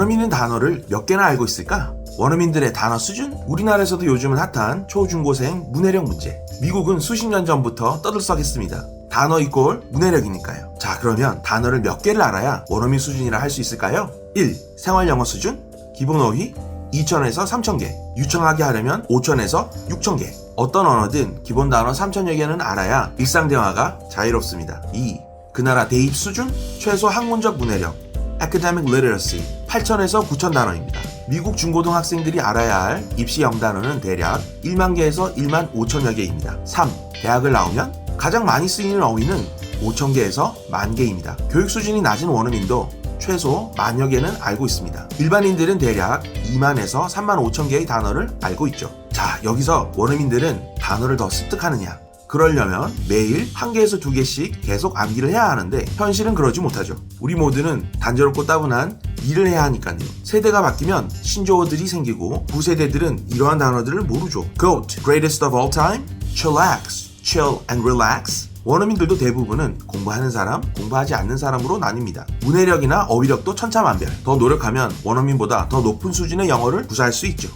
원어민은 단어를 몇 개나 알고 있을까? 원어민들의 단어 수준? 우리나라에서도 요즘은 핫한 초중고생 문해력 문제. 미국은 수십 년 전부터 떠들썩했습니다. 단어 이꼴 문해력이니까요. 자, 그러면 단어를 몇 개를 알아야 원어민 수준이라 할 수 있을까요? 1. 생활 영어 수준? 기본 어휘? 2천에서 3,000개. 유창하게 하려면 5천에서 6,000개. 어떤 언어든 기본 단어 3,000여 개는 알아야 일상 대화가 자유롭습니다. 2. 그 나라 대입 수준? 최소 학문적 문해력. Academic literacy 8,000에서 9,000 단어입니다. 미국 중고등학생들이 알아야 할 입시 영단어는 대략 1만 개에서 1만 5천여 개입니다. 3. 대학을 나오면 가장 많이 쓰이는 어휘는 5천 개에서 만 개입니다. 교육 수준이 낮은 원어민도 최소 만여 개는 알고 있습니다. 일반인들은 대략 2만에서 3만 5천 개의 단어를 알고 있죠. 자, 여기서 원어민들은 단어를 더 습득하느냐? 그러려면 매일 한 개에서 두 개씩 계속 암기를 해야 하는데 현실은 그러지 못하죠. 우리 모두는 단조롭고 따분한 일을 해야 하니까요. 세대가 바뀌면 신조어들이 생기고 구세대들은 이러한 단어들을 모르죠. GOAT, greatest of all time, chillax, chill and relax. 원어민들도 대부분은 공부하는 사람, 공부하지 않는 사람으로 나뉩니다. 문해력이나 어휘력도 천차만별. 더 노력하면 원어민보다 더 높은 수준의 영어를 구사할 수 있죠.